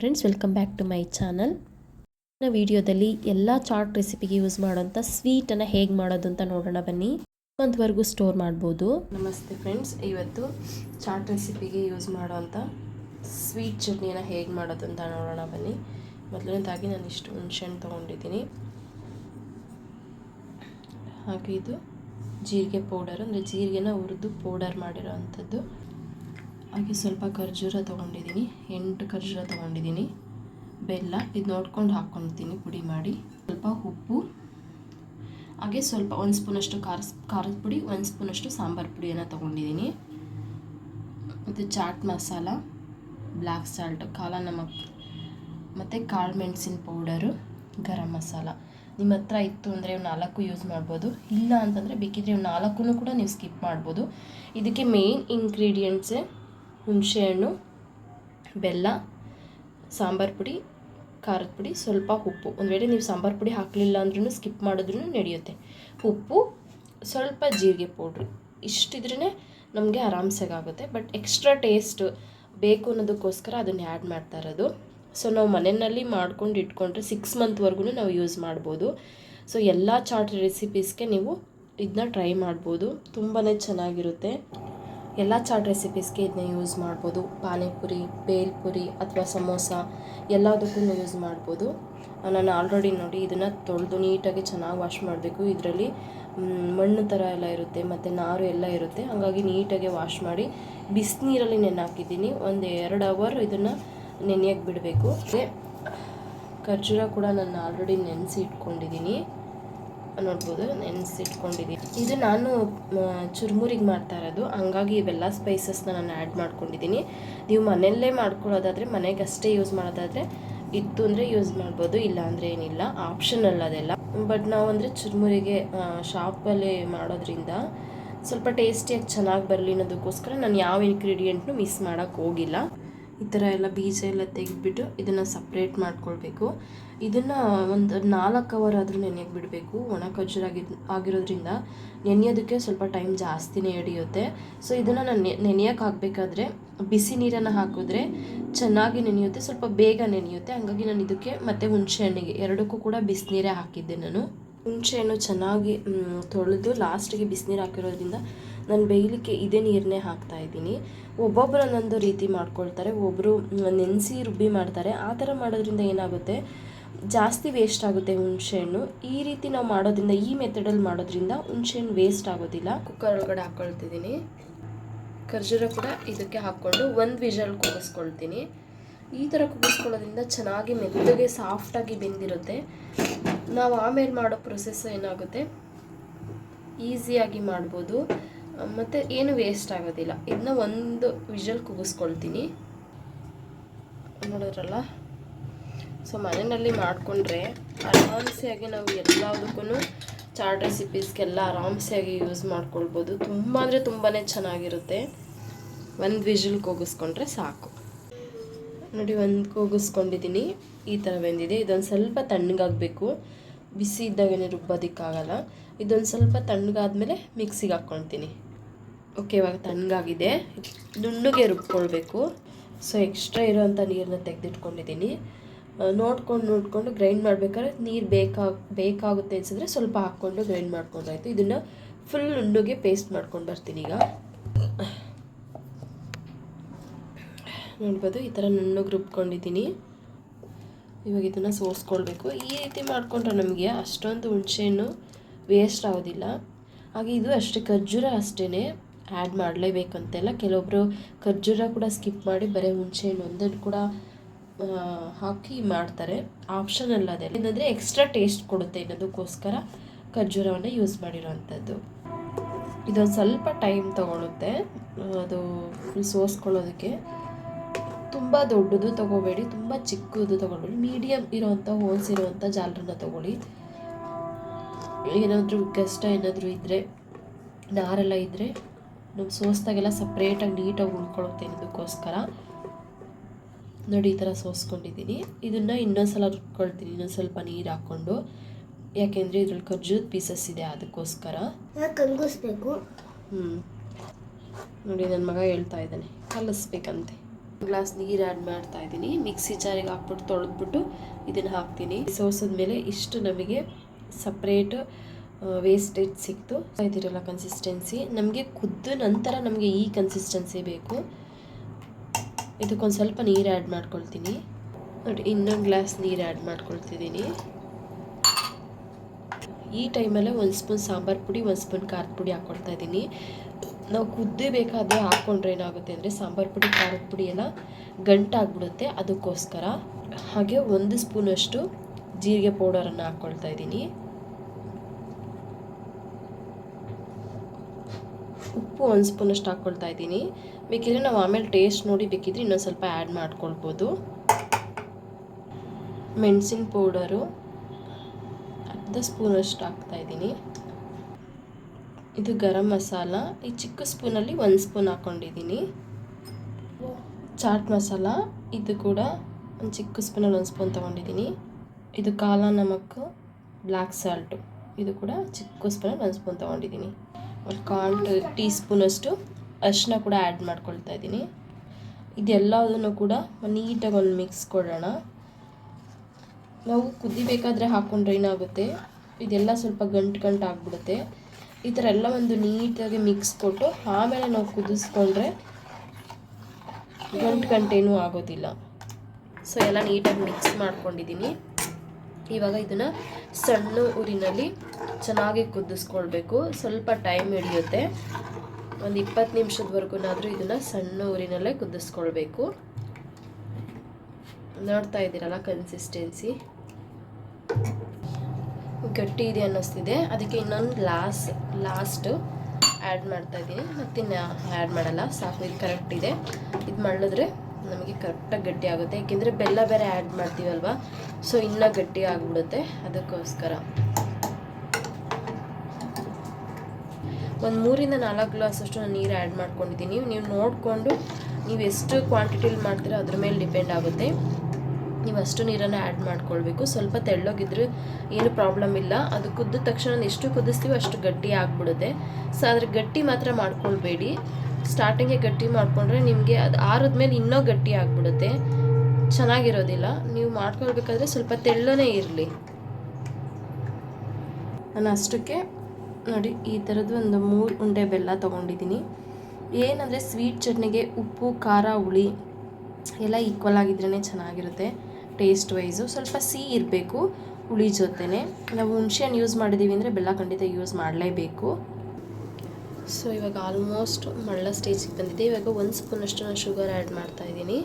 Friends welcome back to my channel ನನ್ನ ವಿಡಿಯೋದಲ್ಲಿ ಎಲ್ಲ ಚಾಟ್ ರೆಸಿಪಿಗೆ ಯೂಸ್ ಮಾಡೋಂಥ ಸ್ವೀಟನ್ನು ಹೇಗೆ ಮಾಡೋದು ಅಂತ ನೋಡೋಣ ಬನ್ನಿ. ಮಂತ್ವರೆಗೂ ಸ್ಟೋರ್ ಮಾಡ್ಬೋದು. ನಮಸ್ತೆ ಫ್ರೆಂಡ್ಸ್ ಇವತ್ತು ಚಾಟ್ ರೆಸಿಪಿಗೆ ಯೂಸ್ ಮಾಡೋವಂಥ ಸ್ವೀಟ್ ಚಟ್ನಿಯನ್ನು ಹೇಗೆ ಮಾಡೋದು ಅಂತ ನೋಡೋಣ ಬನ್ನಿ. ಮೊದಲನೇದಾಗಿ ನಾನು ಇಷ್ಟು ಹುಣ್ಸೆಹಣ್ಣು ತೊಗೊಂಡಿದ್ದೀನಿ. ಹಾಗೆ ಇದು ಜೀರಿಗೆ ಪೌಡರ್ ಅಂದರೆ ಜೀರಿಗೆನ ಹುರಿದು ಪೌಡರ್ ಮಾಡಿರೋ ಅಂಥದ್ದು ಹಾಗೆ ಸ್ವಲ್ಪ ಖರ್ಜೂರ ತೊಗೊಂಡಿದ್ದೀನಿ, ಎಂಟು ಖರ್ಜೂರ ತೊಗೊಂಡಿದ್ದೀನಿ. ಬೆಲ್ಲ, ಇದು ನೋಡ್ಕೊಂಡು ಹಾಕ್ಕೊಳ್ತೀನಿ ಪುಡಿ ಮಾಡಿ. ಸ್ವಲ್ಪ ಉಪ್ಪು, ಹಾಗೆ ಸ್ವಲ್ಪ ಒಂದು ಸ್ಪೂನಷ್ಟು ಖಾರ, ಖಾರದ ಪುಡಿ, ಒಂದು ಸ್ಪೂನಷ್ಟು ಸಾಂಬಾರು ಪುಡಿಯನ್ನು ತೊಗೊಂಡಿದ್ದೀನಿ. ಮತ್ತು ಚಾಟ್ ಮಸಾಲ ಬ್ಲ್ಯಾಕ್ ಸಾಲ್ಟ್ ಕಾಲ ನಮಕ್ ಮತ್ತು ಕಾಳು ಮೆಣಸಿನ ಪೌಡರು, ಗರಂ ಮಸಾಲ. ನಿಮ್ಮ ಹತ್ರ ಇತ್ತು ಅಂದರೆ ನಾಲ್ಕು ಯೂಸ್ ಮಾಡ್ಬೋದು. ಇಲ್ಲ ಅಂತಂದರೆ ಬೇಕಿದ್ರೆ ನಾಲ್ಕು ಕೂಡ ನೀವು ಸ್ಕಿಪ್ ಮಾಡ್ಬೋದು. ಇದಕ್ಕೆ ಮೇಯ್ನ್ ಇಂಗ್ರೀಡಿಯೆಂಟ್ಸೇ ಹುಣಸೆಹಣ್ಣು, ಬೆಲ್ಲ, ಸಾಂಬಾರು ಪುಡಿ, ಖಾರದ ಪುಡಿ, ಸ್ವಲ್ಪ ಉಪ್ಪು. ಒಂದು ವೇಳೆ ನೀವು ಸಾಂಬಾರು ಪುಡಿ ಹಾಕಲಿಲ್ಲ ಅಂದ್ರೂ ಸ್ಕಿಪ್ ಮಾಡಿದ್ರೂ ನಡೆಯುತ್ತೆ. ಉಪ್ಪು, ಸ್ವಲ್ಪ ಜೀರಿಗೆ ಪೌಡ್ರು. ಇಷ್ಟಿದ್ರೇ ನಮಗೆ ಆರಾಮ್ಸಾಗುತ್ತೆ ಬಟ್ ಎಕ್ಸ್ಟ್ರಾ ಟೇಸ್ಟ್ ಬೇಕು ಅನ್ನೋದಕ್ಕೋಸ್ಕರ ಅದನ್ನು ಆ್ಯಡ್ ಮಾಡ್ತಾ ಇರೋದು. ಸೊ, ನಾವು ಮನೆಯಲ್ಲಿ ಮಾಡ್ಕೊಂಡು ಇಟ್ಕೊಂಡ್ರೆ ಸಿಕ್ಸ್ ಮಂತ್ವರೆಗೂ ನಾವು ಯೂಸ್ ಮಾಡ್ಬೋದು. ಸೊ, ಎಲ್ಲ ಚಾಟ್ ರೆಸಿಪೀಸ್ಗೆ ನೀವು ಇದನ್ನ ಟ್ರೈ ಮಾಡ್ಬೋದು. ತುಂಬಾ ಚೆನ್ನಾಗಿರುತ್ತೆ. ಎಲ್ಲ ಚಾಟ್ ರೆಸಿಪೀಸ್ಗೆ ಇದನ್ನ ಯೂಸ್ ಮಾಡ್ಬೋದು. ಪಾನಿಪುರಿ, ಬೇಲ್ಪುರಿ ಅಥವಾ ಸಮೋಸ ಎಲ್ಲದಕ್ಕೂ ಯೂಸ್ ಮಾಡ್ಬೋದು. ನಾನು ಆಲ್ರೆಡಿ ನೋಡಿ ಇದನ್ನು ತೊಳೆದು ನೀಟಾಗಿ ಚೆನ್ನಾಗಿ ವಾಶ್ ಮಾಡಬೇಕು. ಇದರಲ್ಲಿ ಮಣ್ಣು ಥರ ಎಲ್ಲ ಇರುತ್ತೆ, ಮತ್ತು ನಾರು ಎಲ್ಲ ಇರುತ್ತೆ. ಹಾಗಾಗಿ ನೀಟಾಗಿ ವಾಶ್ ಮಾಡಿ ಬಿಸಿನೀರಲ್ಲಿ ನೆನೆ ಹಾಕಿದ್ದೀನಿ ಒಂದು ಎರಡು ಅವರ್ ಇದನ್ನು ನೆನೆಯಕ್ಕೆ ಬಿಡಬೇಕು. ಖರ್ಜೂರ ಕೂಡ ನಾನು ಆಲ್ರೆಡಿ ನೆನೆಸಿ ಇಟ್ಕೊಂಡಿದ್ದೀನಿ. ನೋಡ್ಬೋದು ನೆನೆಸಿಟ್ಕೊಂಡಿದ್ದೀನಿ ಇದು ನಾನು ಚುರುಮುರಿಗೆ ಮಾಡ್ತಾ ಇರೋದು. ಹಂಗಾಗಿ ಇವೆಲ್ಲ ಸ್ಪೈಸಸ್ನ ನಾನು ಆ್ಯಡ್ ಮಾಡ್ಕೊಂಡಿದ್ದೀನಿ ನೀವು ಮನೆಯಲ್ಲೇ ಮಾಡ್ಕೊಳ್ಳೋದಾದರೆ, ಮನೆಗೆ ಅಷ್ಟೇ ಯೂಸ್ ಮಾಡೋದಾದರೆ, ಇತ್ತು ಅಂದರೆ ಯೂಸ್ ಮಾಡ್ಬೋದು, ಇಲ್ಲ ಅಂದರೆ ಏನಿಲ್ಲ. ಆಪ್ಷನಲ್ ಅದೆಲ್ಲ. ಬಟ್ ನಾವು ಅಂದರೆ ಚುರುಮುರಿಗೆ ಶಾಪಲ್ಲಿ ಮಾಡೋದ್ರಿಂದ ಸ್ವಲ್ಪ ಟೇಸ್ಟಿಯಾಗಿ ಚೆನ್ನಾಗಿ ಬರಲಿ ಅನ್ನೋದಕ್ಕೋಸ್ಕರ ನಾನು ಯಾವ ಇಂಗ್ರೀಡಿಯೆಂಟ್ನು ಮಿಸ್ ಮಾಡೋಕ್ಕೆ ಹೋಗಿಲ್ಲ. ಈ ಥರ ಎಲ್ಲ ಬೀಜ ಎಲ್ಲ ತೆಗೆದ್ಬಿಟ್ಟು ಇದನ್ನು ಸಪ್ರೇಟ್ ಮಾಡ್ಕೊಳ್ಬೇಕು. ಇದನ್ನು ಒಂದು ನಾಲ್ಕು ಅವರ್ ಆದರೂ ನೆನೆಯಕ್ಕೆ ಬಿಡಬೇಕು. ಒಣ ಖರ್ಜೂರಾಗಿ ಆಗಿರೋದ್ರಿಂದ ನೆನೆಯೋದಕ್ಕೆ ಸ್ವಲ್ಪ ಟೈಮ್ ಜಾಸ್ತಿನೇ ಹಿಡಿಯುತ್ತೆ. ಸೊ ಇದನ್ನು ನಾನು ನೆನೆಯೋಕೆ ಹಾಕಬೇಕಾದ್ರೆ ಬಿಸಿ ನೀರನ್ನು ಹಾಕಿದ್ರೆ ಚೆನ್ನಾಗಿ ನೆನೆಯುತ್ತೆ. ಸ್ವಲ್ಪ ಬೇಗ ನೆನೆಯುತ್ತೆ. ಹಾಗಾಗಿ ನಾನು ಇದಕ್ಕೆ ಮತ್ತು ಹುಣಸೆ ಹಣ್ಣಿಗೆ ಎರಡಕ್ಕೂ ಕೂಡ ಬಿಸಿನೀರೇ ಹಾಕಿದ್ದೆ ನಾನು. ಹುಣಸೆಹಣ್ಣು ಚೆನ್ನಾಗಿ ತೊಳೆದು ಲಾಸ್ಟಿಗೆ ಬಿಸಿನೀರು ಹಾಕಿರೋದ್ರಿಂದ ನಾನು ಬೇಯಲಿಕ್ಕೆ ಇದೇ ನೀರನ್ನೇ ಹಾಕ್ತಾ ಇದ್ದೀನಿ. ಒಬ್ಬೊಬ್ಬರು ಒಂದೊಂದು ರೀತಿ ಮಾಡ್ಕೊಳ್ತಾರೆ ಒಬ್ಬರು ನೆನೆಸಿ ರುಬ್ಬಿ ಮಾಡ್ತಾರೆ. ಆ ಥರ ಮಾಡೋದ್ರಿಂದ ಏನಾಗುತ್ತೆ? ಜಾಸ್ತಿ ವೇಸ್ಟ್ ಆಗುತ್ತೆ ಹುಣಸೆಹಣ್ಣು. ಈ ರೀತಿ ನಾವು ಮಾಡೋದ್ರಿಂದ, ಈ ಮೆಥಡಲ್ಲಿ ಮಾಡೋದ್ರಿಂದ ಹುಣಸೆಹಣ್ಣು ವೇಸ್ಟ್ ಆಗೋದಿಲ್ಲ. ಕುಕ್ಕರ್ ಒಳಗಡೆ ಹಾಕ್ಕೊಳ್ತಿದ್ದೀನಿ ಖರ್ಜೂರ ಕೂಡ ಇದಕ್ಕೆ ಹಾಕ್ಕೊಂಡು ಒಂದು ವಿಷಲ್ ಕೂಗಿಸ್ಕೊಳ್ತೀನಿ ಈ ಥರ ಕೂಗಿಸ್ಕೊಳ್ಳೋದ್ರಿಂದ ಚೆನ್ನಾಗಿ ಮೆತ್ತಗೆ ಸಾಫ್ಟಾಗಿ ಬೆಂದಿರುತ್ತೆ. ನಾವು ಆಮೇಲೆ ಮಾಡೋ ಪ್ರೊಸೆಸ್ ಏನಾಗುತ್ತೆ? ಈಸಿಯಾಗಿ ಮಾಡ್ಬೋದು. ಮತ್ತು ಏನು ವೇಸ್ಟ್ ಆಗೋದಿಲ್ಲ. ಇದನ್ನ ಒಂದು ವಿಷಲ್ ಕೂಗಿಸ್ಕೊಳ್ತೀನಿ ನೋಡಿದ್ರಲ್ಲ? ಸೊ ಮನೆಯಲ್ಲಿ ಮಾಡಿಕೊಂಡ್ರೆ ಆರಾಮ್ಸೆಯಾಗಿ ನಾವು ಎಲ್ಲದಕ್ಕೂ ಚಾಟ್ ರೆಸಿಪೀಸ್ಗೆಲ್ಲ ಆರಾಮ್ಸೆಯಾಗಿ ಯೂಸ್ ಮಾಡ್ಕೊಳ್ಬೋದು. ತುಂಬ ಅಂದರೆ ತುಂಬಾ ಚೆನ್ನಾಗಿರುತ್ತೆ. ಒಂದು ವಿಷಲ್ ಕೂಗಿಸ್ಕೊಂಡ್ರೆ ಸಾಕು. ನೋಡಿ, ಒಂದು ಕೂಗಿಸ್ಕೊಂಡಿದ್ದೀನಿ ಈ ಥರ ಬೆಂದಿದೆ. ಇದೊಂದು ಸ್ವಲ್ಪ ತಣ್ಣಗಾಗಬೇಕು. ಬಿಸಿ ಇದ್ದಾಗೇನೆ ರುಬ್ಬೋದಕ್ಕಾಗಲ್ಲ. ಇದೊಂದು ಸ್ವಲ್ಪ ತಣ್ಣಗಾದ್ಮೇಲೆ ಮಿಕ್ಸಿಗೆ ಹಾಕ್ಕೊಳ್ತೀನಿ. ಓಕೆ ಇವಾಗ ತಣ್ಣಗಾಗಿದೆ. ನುಣ್ಣಗೆ ರುಬ್ಕೊಳ್ಬೇಕು. ಸೊ ಎಕ್ಸ್ಟ್ರಾ ಇರೋವಂಥ ನೀರನ್ನ ತೆಗೆದಿಟ್ಕೊಂಡಿದ್ದೀನಿ ನೋಡ್ಕೊಂಡು ನೋಡಿಕೊಂಡು ಗ್ರೈಂಡ್ ಮಾಡಬೇಕಾದ್ರೆ ನೀರು ಬೇಕಾ, ಬೇಕಾಗುತ್ತೆ ಅನಿಸಿದ್ರೆ ಸ್ವಲ್ಪ ಹಾಕ್ಕೊಂಡು ಗ್ರೈಂಡ್ ಮಾಡ್ಕೊಂಡಾಯಿತು ಇದನ್ನು ಫುಲ್ ನುಣ್ಣಗೆ ಪೇಸ್ಟ್ ಮಾಡ್ಕೊಂಡು ಬರ್ತೀನಿ ಈಗ. ನೋಡ್ಬೋದು, ಈ ಥರ ನುಣ್ಣಗೆ ರುಬ್ಕೊಂಡಿದ್ದೀನಿ ಇವಾಗ ಇದನ್ನು ಸೋಸ್ಕೊಳ್ಬೇಕು. ಈ ರೀತಿ ಮಾಡಿಕೊಂಡ್ರೆ ನಮಗೆ ಅಷ್ಟೊಂದು ಹುಣಸೆಹಣ್ಣು ವೇಸ್ಟ್ ಆಗೋದಿಲ್ಲ. ಹಾಗೆ ಇದು ಅಷ್ಟೇ, ಖರ್ಜೂರ ಅಷ್ಟೇ ಆ್ಯಡ್ ಮಾಡಲೇಬೇಕಂತೆಲ್ಲ. ಕೆಲವೊಬ್ಬರು ಖರ್ಜೂರ ಕೂಡ ಸ್ಕಿಪ್ ಮಾಡಿ ಬರೀ ಹುಣಸೆಹಣ್ಣು ಒಂದನ್ನು ಕೂಡ ಹಾಕಿ ಮಾಡ್ತಾರೆ. ಆಪ್ಷನಲ್ ಅದೆಲ್ಲ. ಏನಂದರೆ ಎಕ್ಸ್ಟ್ರಾ ಟೇಸ್ಟ್ ಕೊಡುತ್ತೆ ಇನ್ನೋದಕ್ಕೋಸ್ಕರ ಖರ್ಜೂರವನ್ನು ಯೂಸ್ ಮಾಡಿರೋವಂಥದ್ದು. ಇದೊಂದು ಸ್ವಲ್ಪ ಟೈಮ್ ತೊಗೊಳುತ್ತೆ. ಅದು ಸೋಸ್ಕೊಳ್ಳೋದಕ್ಕೆ. ತುಂಬ ದೊಡ್ಡದು ತೊಗೋಬೇಡಿ ತುಂಬ ಚಿಕ್ಕದು ತೊಗೊಳ್ಬೇಡಿ ಮೀಡಿಯಮ್ ಇರೋವಂಥ ಹೋಲ್ಸ್ ಇರೋವಂಥ ಜಾಲರನ್ನ ತೊಗೊಳ್ಳಿ. ಏನಾದರೂ ಕಷ್ಟ ಏನಾದರೂ ಇದ್ದರೆ ನಾರೆಲ್ಲ ಇದ್ದರೆ ನಮ್ಮ ಸೋಸ್ದಾಗೆಲ್ಲ ಸಪ್ರೇಟಾಗಿ ನೀಟಾಗಿ ಉಳ್ಕೊಳ್ಳುತ್ತೆ ಇದಕ್ಕೋಸ್ಕರ ನೋಡಿ ಈ ಥರ ಸೋಸ್ಕೊಂಡಿದ್ದೀನಿ. ಇದನ್ನು ಇನ್ನೊಂದು ಸಲ ರುಬ್ಕೊಳ್ತೀನಿ ಇನ್ನೊಂದು ಸ್ವಲ್ಪ ನೀರು ಹಾಕ್ಕೊಂಡು. ಯಾಕೆಂದರೆ ಇದ್ರಲ್ಲಿ ಖರ್ಜೂರದ ಪೀಸಸ್ ಇದೆ ಅದಕ್ಕೋಸ್ಕರ. ಕಲಗಿಸ್ಬೇಕು. ಹ್ಞೂ ನೋಡಿ ನನ್ನ ಮಗ ಹೇಳ್ತಾ ಇದ್ದಾನೆ ಕಲಿಸ್ಬೇಕಂತೆ. ಗ್ಲಾಸ್ ನೀರು ಆ್ಯಡ್ ಮಾಡ್ತಾ ಇದ್ದೀನಿ. ಮಿಕ್ಸಿ ಜಾರಿಗೆ ಹಾಕ್ಬಿಟ್ಟು ತೊಳೆದ್ಬಿಟ್ಟು ಇದನ್ನು ಹಾಕ್ತೀನಿ. ಸೋಸಿದ್ಮೇಲೆ ಇಷ್ಟು ನಮಗೆ ಸಪ್ರೇಟ್ ವೇಸ್ಟೇಜ್ ಸಿಕ್ತು. ಇದಿರಲ್ಲ ಕನ್ಸಿಸ್ಟೆನ್ಸಿ ನಮಗೆ ಕುದ್ದ ನಂತರ ನಮಗೆ ಈ ಕನ್ಸಿಸ್ಟೆನ್ಸಿ ಬೇಕು. ಇದಕ್ಕೊಂದು ಸ್ವಲ್ಪ ನೀರು ಆ್ಯಡ್ ಮಾಡ್ಕೊಳ್ತೀನಿ. ನೋಡಿ, ಇನ್ನೊಂದು ಗ್ಲಾಸ್ ನೀರು ಆ್ಯಡ್ ಮಾಡ್ಕೊಳ್ತಿದ್ದೀನಿ. ಈ ಟೈಮಲ್ಲೇ ಒಂದು ಸ್ಪೂನ್ ಸಾಂಬಾರು ಪುಡಿ, ಒಂದು ಸ್ಪೂನ್ ಖಾರದ ಪುಡಿ ಹಾಕ್ಕೊಳ್ತಾ ಇದ್ದೀನಿ. ನಾವು ಕುದ್ದೇ ಬೇಕಾದರೆ ಹಾಕ್ಕೊಂಡ್ರೆ ಏನಾಗುತ್ತೆ ಅಂದರೆ ಸಾಂಬಾರು ಪುಡಿ, ಖಾರದ ಪುಡಿ ಎಲ್ಲ ಗಂಟಾಗ್ಬಿಡುತ್ತೆ ಅದಕ್ಕೋಸ್ಕರ ಹಾಗೆ ಒಂದು ಸ್ಪೂನಷ್ಟು ಜೀರಿಗೆ ಪೌಡರನ್ನು ಹಾಕ್ಕೊಳ್ತಾ ಇದ್ದೀನಿ. ಉಪ್ಪು ಒಂದು ಸ್ಪೂನಷ್ಟು ಹಾಕ್ಕೊಳ್ತಾ ಇದ್ದೀನಿ. ಬೇಕಿದ್ರೆ ನಾವು ಆಮೇಲೆ ಟೇಸ್ಟ್ ನೋಡಿ ಬೇಕಿದ್ರೆ ಇನ್ನೊಂದು ಸ್ವಲ್ಪ ಆ್ಯಡ್ ಮಾಡ್ಕೊಳ್ಬೋದು. ಮೆಣಸಿನ ಪೌಡರು ಅರ್ಧ ಸ್ಪೂನಷ್ಟು ಹಾಕ್ತಾ ಇದ್ದೀನಿ. ಇದು ಗರಂ ಮಸಾಲ. ಈ ಚಿಕ್ಕ ಸ್ಪೂನಲ್ಲಿ ಒಂದು ಸ್ಪೂನ್ ಹಾಕ್ಕೊಂಡಿದ್ದೀನಿ ಚಾಟ್ ಮಸಾಲ. ಇದು ಕೂಡ ಒಂದು ಚಿಕ್ಕ ಸ್ಪೂನಲ್ಲಿ ಒಂದು ಸ್ಪೂನ್ ತೊಗೊಂಡಿದ್ದೀನಿ. ಇದು ಕಾಲ ನಮಕ್ ಬ್ಲ್ಯಾಕ್ ಸಾಲ್ಟು. ಇದು ಕೂಡ ಚಿಕ್ಕ ಸ್ಪೂನಲ್ಲಿ ಒಂದು ಸ್ಪೂನ್ ತೊಗೊಂಡಿದ್ದೀನಿ. ಒಂದು ಕಾಲ್ ಟೀ ಸ್ಪೂನಷ್ಟು ಅರಿಶಿನ ಕೂಡ ಆ್ಯಡ್ ಮಾಡ್ಕೊಳ್ತಾ ಇದ್ದೀನಿ. ಇದೆಲ್ಲದನ್ನು ಕೂಡ ನೀಟಾಗಿ ಒಂದು ಮಿಕ್ಸ್ ಕೊಡೋಣ. ನಾವು ಕುದಿಬೇಕಾದ್ರೆ ಹಾಕ್ಕೊಂಡ್ರೆ ಏನಾಗುತ್ತೆ ಇದೆಲ್ಲ ಸ್ವಲ್ಪ ಗಂಟು ಗಂಟು ಆಗಿಬಿಡುತ್ತೆ. ಈ ಥರ ಎಲ್ಲ ಒಂದು ನೀಟಾಗಿ ಮಿಕ್ಸ್ ಕೊಟ್ಟು ಆಮೇಲೆ ನಾವು ಕುದಿಸ್ಕೊಂಡ್ರೆ ಗಂಟು ಗಂಟೇನೂ ಆಗೋದಿಲ್ಲ. ಸೊ ಎಲ್ಲ ನೀಟಾಗಿ ಮಿಕ್ಸ್ ಮಾಡ್ಕೊಂಡಿದ್ದೀನಿ. ಇವಾಗ ಇದನ್ನು ಸಣ್ಣ ಊರಿನಲ್ಲಿ ಚೆನ್ನಾಗಿ ಕುದಿಸ್ಕೊಳ್ಬೇಕು. ಸ್ವಲ್ಪ ಟೈಮ್ ಹಿಡಿಯುತ್ತೆ. ಒಂದು ಇಪ್ಪತ್ತು ನಿಮಿಷದವರೆಗೂನಾದರೂ ಇದನ್ನು ಸಣ್ಣ ಊರಿನಲ್ಲೇ ಕುದಿಸ್ಕೊಳ್ಬೇಕು. ನೋಡ್ತಾ ಇದ್ದೀರಲ್ಲ ಕನ್ಸಿಸ್ಟೆನ್ಸಿ ಗಟ್ಟಿ ಇದೆ ಅನ್ನಿಸ್ತಿದೆ. ಅದಕ್ಕೆ ಇನ್ನೊಂದು ಲಾಸ್ ಲಾಸ್ಟ್ ಆ್ಯಡ್ ಮಾಡ್ತಾ ಇದ್ದೀನಿ. ಮತ್ತಿನ್ನು ಆ್ಯಡ್ ಮಾಡಲ್ಲ. ಸಾಕು, ಇದು ಕರೆಕ್ಟ್ ಇದೆ. ಇದು ಮಾಡಿದ್ರೆ ನಮಗೆ ಕರೆಕ್ಟಾಗಿ ಗಟ್ಟಿ ಆಗುತ್ತೆ. ಏಕೆಂದರೆ ಬೆಲ್ಲ ಬೇರೆ ಆ್ಯಡ್ ಮಾಡ್ತೀವಲ್ವ? ಸೊ ಇನ್ನೂ ಗಟ್ಟಿ ಆಗಿಬಿಡುತ್ತೆ. ಅದಕ್ಕೋಸ್ಕರ. ಒಂದು ಮೂರಿಂದ ನಾಲ್ಕು ಗ್ಲಾಸ್ ಅಷ್ಟು ನಾನು ನೀರು ಆ್ಯಡ್ ಮಾಡ್ಕೊಂಡಿದ್ದೀನಿ. ನೀವು ನೋಡಿಕೊಂಡು, ನೀವು ಎಷ್ಟು ಕ್ವಾಂಟಿಟಿಲಿ ಮಾಡ್ತೀರೋ ಅದ್ರ ಮೇಲೆ ಡಿಪೆಂಡ್ ಆಗುತ್ತೆ. ನೀವು ಅಷ್ಟು ನೀರನ್ನು ಆ್ಯಡ್ ಮಾಡ್ಕೊಳ್ಬೇಕು. ಸ್ವಲ್ಪ ತೆಳ್ಳೋಗಿದ್ರೆ ಏನು ಪ್ರಾಬ್ಲಮ್ ಇಲ್ಲ. ಅದು ಕುದ್ದ ತಕ್ಷಣ ಎಷ್ಟು ಕುದಿಸ್ತೀವೋ ಅಷ್ಟು ಗಟ್ಟಿ ಆಗಿಬಿಡುತ್ತೆ. ಸೊ ಅದ್ರ ಗಟ್ಟಿ ಮಾತ್ರ ಮಾಡ್ಕೊಳ್ಬೇಡಿ. ಸ್ಟಾರ್ಟಿಂಗೇ ಗಟ್ಟಿ ಮಾಡಿಕೊಂಡ್ರೆ ನಿಮಗೆ ಅದು ಆರಿದ್ಮೇಲೆ ಇನ್ನೂ ಗಟ್ಟಿ ಆಗಿಬಿಡುತ್ತೆ. ಚೆನ್ನಾಗಿರೋದಿಲ್ಲ. ನೀವು ಮಾಡ್ಕೊಳ್ಬೇಕಾದ್ರೆ ಸ್ವಲ್ಪ ತೆಳ್ಳನೇ ಇರಲಿ. ನಾನು ಅಷ್ಟಕ್ಕೆ ನೋಡಿ, ಈ ಥರದ್ದು ಒಂದು ಮೂರು ಉಂಡೆ ಬೆಲ್ಲ ತೊಗೊಂಡಿದ್ದೀನಿ. ಏನಂದರೆ ಸ್ವೀಟ್ ಚಟ್ನಿಗೆ ಉಪ್ಪು, ಖಾರ, ಹುಳಿ ಎಲ್ಲ ಈಕ್ವಲ್ ಆಗಿದ್ರೇ ಚೆನ್ನಾಗಿರುತ್ತೆ. ಟೇಸ್ಟ್ ವೈಸು ಸ್ವಲ್ಪ ಸಿಹಿ ಇರಬೇಕು ಹುಳಿ ಜೊತೆನೆ. ನಾವು ಹುಣ್ಸೆಹಣ್ಣು ಯೂಸ್ ಮಾಡಿದ್ದೀವಿ ಅಂದರೆ ಬೆಲ್ಲ ಖಂಡಿತ ಯೂಸ್ ಮಾಡಲೇಬೇಕು. ಸೊ ಇವಾಗ ಆಲ್ಮೋಸ್ಟ್ ಮಳ್ಳ ಸ್ಟೇಜಿಗೆ ಬಂದಿದೆ. ಇವಾಗ ಒಂದು ಸ್ಪೂನಷ್ಟು ನಾನು ಶುಗರ್ ಆ್ಯಡ್ ಮಾಡ್ತಾ ಇದ್ದೀನಿ.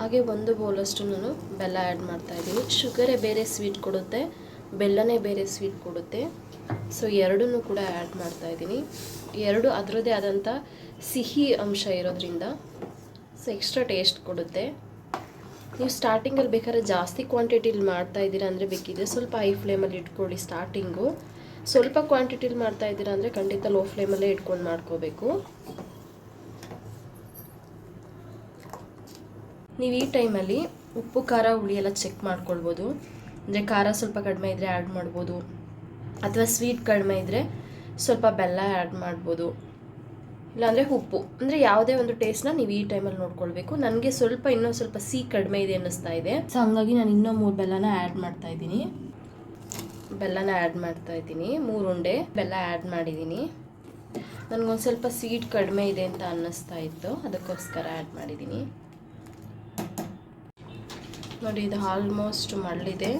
ಹಾಗೆ ಒಂದು ಬೌಲಷ್ಟು ನಾನು ಬೆಲ್ಲ ಆ್ಯಡ್ ಮಾಡ್ತಾ ಇದ್ದೀನಿ. ಶುಗರೇ ಬೇರೆ ಸ್ವೀಟ್ ಕೊಡುತ್ತೆ, ಬೆಲ್ಲನೇ ಬೇರೆ ಸ್ವೀಟ್ ಕೊಡುತ್ತೆ. ಸೊ ಎರಡನ್ನೂ ಕೂಡ ಆ್ಯಡ್ ಮಾಡ್ತಾ ಇದ್ದೀನಿ. ಎರಡು ಅದರದ್ದೇ ಆದಂಥ ಸಿಹಿ ಅಂಶ ಇರೋದ್ರಿಂದ ಸೊ ಎಕ್ಸ್ಟ್ರಾ ಟೇಸ್ಟ್ ಕೊಡುತ್ತೆ. ನೀವು ಸ್ಟಾರ್ಟಿಂಗಲ್ಲಿ ಬೇಕಾದ್ರೆ ಜಾಸ್ತಿ ಕ್ವಾಂಟಿಟಿಲಿ ಮಾಡ್ತಾ ಇದ್ದೀರಾ ಅಂದರೆ ಬೇಕಿದ್ರೆ ಸ್ವಲ್ಪ ಹೈ ಫ್ಲೇಮಲ್ಲಿ ಇಟ್ಕೊಳ್ಳಿ ಸ್ಟಾರ್ಟಿಂಗು ಸ್ವಲ್ಪ ಕ್ವಾಂಟಿಟಿಲಿ ಮಾಡ್ತಾ ಇದ್ದೀರಾ ಅಂದರೆ ಖಂಡಿತ ಲೋ ಫ್ಲೇಮಲ್ಲೇ ಇಟ್ಕೊಂಡು ಮಾಡ್ಕೋಬೇಕು. ನೀವು ಈ ಟೈಮಲ್ಲಿ ಉಪ್ಪು, ಖಾರ, ಹುಳಿ ಎಲ್ಲ ಚೆಕ್ ಮಾಡ್ಕೊಳ್ಬೋದು. ಅಂದರೆ ಖಾರ ಸ್ವಲ್ಪ ಕಡಿಮೆ ಇದ್ದರೆ ಆ್ಯಡ್ ಮಾಡ್ಬೋದು. ಅಥವಾ ಸ್ವೀಟ್ ಕಡಿಮೆ ಇದ್ದರೆ ಸ್ವಲ್ಪ ಬೆಲ್ಲ ಆ್ಯಡ್ ಮಾಡ್ಬೋದು. ಇಲ್ಲಾಂದರೆ ಉಪ್ಪು. ಅಂದರೆ ಯಾವುದೇ ಒಂದು ಟೇಸ್ಟ್ನ ನೀವು ಈ ಟೈಮಲ್ಲಿ ನೋಡ್ಕೊಳ್ಬೇಕು. ನನಗೆ ಸ್ವಲ್ಪ ಇನ್ನೊಂದು ಸ್ವಲ್ಪ ಸಿಹಿ ಕಡಿಮೆ ಇದೆ ಅನ್ನಿಸ್ತಾ ಇದೆ. ಸೊ ಹಂಗಾಗಿ ನಾನು ಇನ್ನೂ ಮೂರು ಬೆಲ್ಲನ ಆ್ಯಡ್ ಮಾಡ್ತಾ ಇದ್ದೀನಿ. ಬೆಲ್ಲನ ಆ್ಯಡ್ ಮಾಡ್ತಾ ಇದ್ದೀನಿ. ಮೂರು ಉಂಡೆ ಬೆಲ್ಲ ಆ್ಯಡ್ ಮಾಡಿದ್ದೀನಿ. ನನಗೊಂದು ಸ್ವಲ್ಪ ಸ್ವೀಟ್ ಕಡಿಮೆ ಇದೆ ಅಂತ ಅನ್ನಿಸ್ತಾ ಇತ್ತು. ಅದಕ್ಕೋಸ್ಕರ ಆ್ಯಡ್ ಮಾಡಿದ್ದೀನಿ. ನೋಡಿ ಇದು ಆಲ್ಮೋಸ್ಟ್ ಮಳ್ಳಿದೆ.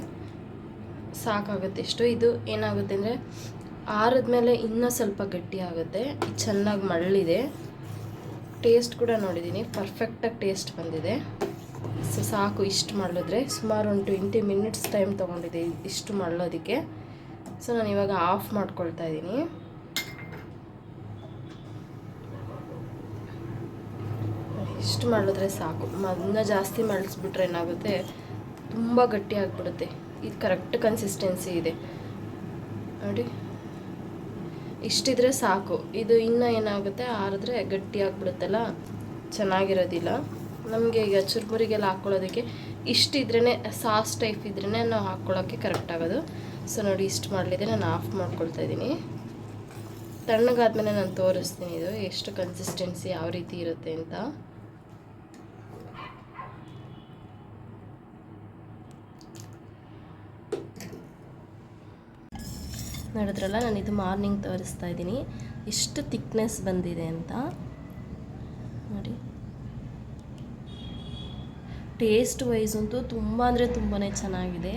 ಸಾಕಾಗುತ್ತೆ. ಇಷ್ಟು ಇದು ಏನಾಗುತ್ತೆ ಅಂದರೆ ಆರಿದ್ಮೇಲೆ ಇನ್ನೂ ಸ್ವಲ್ಪ ಗಟ್ಟಿ ಆಗುತ್ತೆ. ಚೆನ್ನಾಗಿ ಮಳ್ಳಿದೆ. ಟೇಸ್ಟ್ ಕೂಡ ನೋಡಿದ್ದೀನಿ ಪರ್ಫೆಕ್ಟಾಗಿ ಟೇಸ್ಟ್ ಬಂದಿದೆ. ಸೊ, ಸಾಕು ಇಷ್ಟು ಮಳ್ಳಿದ್ರೆ. ಸುಮಾರು ಒಂದು ಟ್ವೆಂಟಿ ಮಿನಿಟ್ಸ್ ಟೈಮ್ ತೊಗೊಂಡಿದೆ ಇಷ್ಟು ಮಳ್ಳೋದಕ್ಕೆ. ಸೊ ನಾನು ಇವಾಗ ಆಫ್ ಮಾಡ್ಕೊಳ್ತಾ ಇದ್ದೀನಿ ಇಷ್ಟು ಮಾಡಿದ್ರೆ ಸಾಕು. ಅದನ್ನ ಜಾಸ್ತಿ ಮಳಿಸ್ಬಿಟ್ರೆ ಏನಾಗುತ್ತೆ? ತುಂಬ ಗಟ್ಟಿ ಆಗಿಬಿಡುತ್ತೆ. ಇದು ಕರೆಕ್ಟ್ ಕನ್ಸಿಸ್ಟೆನ್ಸಿ ಇದೆ. ನೋಡಿ. ಇಷ್ಟಿದ್ರೆ ಸಾಕು. ಇದು ಇನ್ನೂ ಏನಾಗುತ್ತೆ? ಆರಿದ್ರೆ ಗಟ್ಟಿ ಆಗಿಬಿಡುತ್ತಲ್ಲ? ಚೆನ್ನಾಗಿರೋದಿಲ್ಲ. ನಮಗೆ ಈಗ ಚುರುಮುರಿಗೆಲ್ಲ ಹಾಕ್ಕೊಳ್ಳೋದಕ್ಕೆ ಇಷ್ಟಿದ್ರೇ ಸಾಸ್ ಟೈಪ್ ಇದ್ರೇ ನಾವು ಹಾಕ್ಕೊಳ್ಳೋಕ್ಕೆ ಕರೆಕ್ಟ್ ಆಗೋದು. ಸೊ ನೋಡಿ, ಇಷ್ಟು ಮಾಡಲಿದೆ. ನಾನು ಆಫ್ ಮಾಡ್ಕೊಳ್ತಾ ಇದ್ದೀನಿ. ತಣ್ಣಗಾದ್ಮೇಲೆ ನಾನು ತೋರಿಸ್ತೀನಿ ಇದು. ಎಷ್ಟು ಕನ್ಸಿಸ್ಟೆನ್ಸಿ ಯಾವ ರೀತಿ ಇರುತ್ತೆ ಅಂತ. ನೋಡಿದ್ರಲ್ಲ, ನಾನು ಇದು ಮಾರ್ನಿಂಗ್ ತೋರಿಸ್ತಾ ಇದ್ದೀನಿ. ಎಷ್ಟು ಥಿಕ್ನೆಸ್ ಬಂದಿದೆ ಅಂತ. ನೋಡಿ. ಟೇಸ್ಟ್ ವೈಸ್ ಅಂತೂ ತುಂಬ ಅಂದರೆ ತುಂಬಾ ಚೆನ್ನಾಗಿದೆ.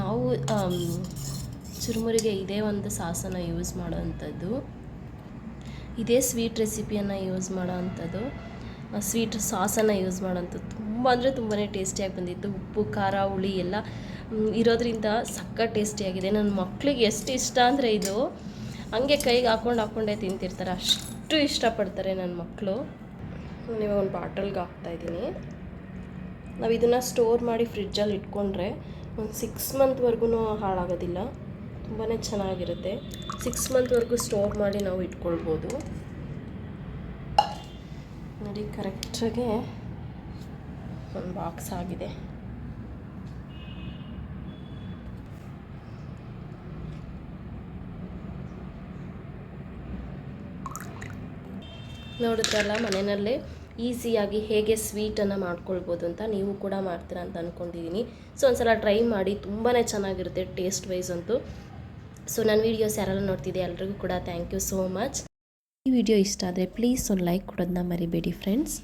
ನಾವು ಚುರುಮುರಿಗೆ ಇದೇ ಒಂದು ಸಾಸನ್ನು ಯೂಸ್ ಮಾಡೋವಂಥದ್ದು. ಇದೇ ಸ್ವೀಟ್ ರೆಸಿಪಿಯನ್ನು ಯೂಸ್ ಮಾಡೋ ಅಂಥದ್ದು ಸ್ವೀಟ್ ಸಾಸನ್ನು ಯೂಸ್ ಮಾಡೋಂಥದ್ದು ತುಂಬ ಅಂದರೆ ತುಂಬಾ ಟೇಸ್ಟಿಯಾಗಿ ಬಂದಿತ್ತು. ಉಪ್ಪು, ಖಾರ, ಹುಳಿ ಎಲ್ಲ ಇರೋದ್ರಿಂದ ಸಕ್ಕ ಟೇಸ್ಟಿಯಾಗಿದೆ ನನ್ನ ಮಕ್ಕಳಿಗೆ ಎಷ್ಟು ಇಷ್ಟ ಅಂದರೆ ಇದು, ಹಂಗೆ ಕೈಗೆ ಹಾಕ್ಕೊಂಡು ಹಾಕ್ಕೊಂಡೇ ತಿಂತಿರ್ತಾರೆ. ಅಷ್ಟು ಇಷ್ಟಪಡ್ತಾರೆ ನನ್ನ ಮಕ್ಕಳು ನಾನು ಇವಾಗ ಒಂದು ಬಾಟಲ್ಗೆ ಹಾಕ್ತಾಯಿದ್ದೀನಿ ನಾವು ಇದನ್ನು ಸ್ಟೋರ್ ಮಾಡಿ ಫ್ರಿಡ್ಜಲ್ಲಿ ಇಟ್ಕೊಂಡ್ರೆ ಒಂದು ಸಿಕ್ಸ್ ಮಂತ್ವರೆಗೂ ಹಾಳಾಗೋದಿಲ್ಲ. ತುಂಬಾ ಚೆನ್ನಾಗಿರುತ್ತೆ. ಸಿಕ್ಸ್ ಮಂತ್ವರೆಗೂ ಸ್ಟೋರ್ ಮಾಡಿ ನಾವು ಇಟ್ಕೊಳ್ಬೋದು. ನೋಡಿ ಕರೆಕ್ಟಾಗೆ ಒಂದು ಬಾಕ್ಸ್ ಆಗಿದೆ. ನೋಡಿದ್ರಲ್ಲ, ಮನೆಯಲ್ಲೇ ಈಸಿಯಾಗಿ ಹೇಗೆ ಸ್ವೀಟನ್ನು ಮಾಡ್ಕೊಳ್ಬೋದು ಅಂತ ನೀವು ಕೂಡ ಮಾಡ್ತೀರಾ ಅಂತ ಅಂದ್ಕೊಂಡಿದ್ದೀನಿ ಸೊ ಒಂದ್ಸಲ ಟ್ರೈ ಮಾಡಿ ತುಂಬಾ ಚೆನ್ನಾಗಿರುತ್ತೆ ಟೇಸ್ಟ್ ವೈಸ್ ಅಂತೂ. ಸೊ ನನ್ನ ವೀಡಿಯೋಸ್ ಯಾರೆಲ್ಲ ನೋಡ್ತಿದ್ದೆ ಎಲ್ರಿಗೂ ಕೂಡ ಥ್ಯಾಂಕ್ ಯು ಸೋ ಮಚ್ ಈ ವಿಡಿಯೋ ಇಷ್ಟ ಆದರೆ ಪ್ಲೀಸ್ ಒಂದು ಲೈಕ್ ಕೊಡೋದನ್ನ ಮರಿಬೇಡಿ ಫ್ರೆಂಡ್ಸ್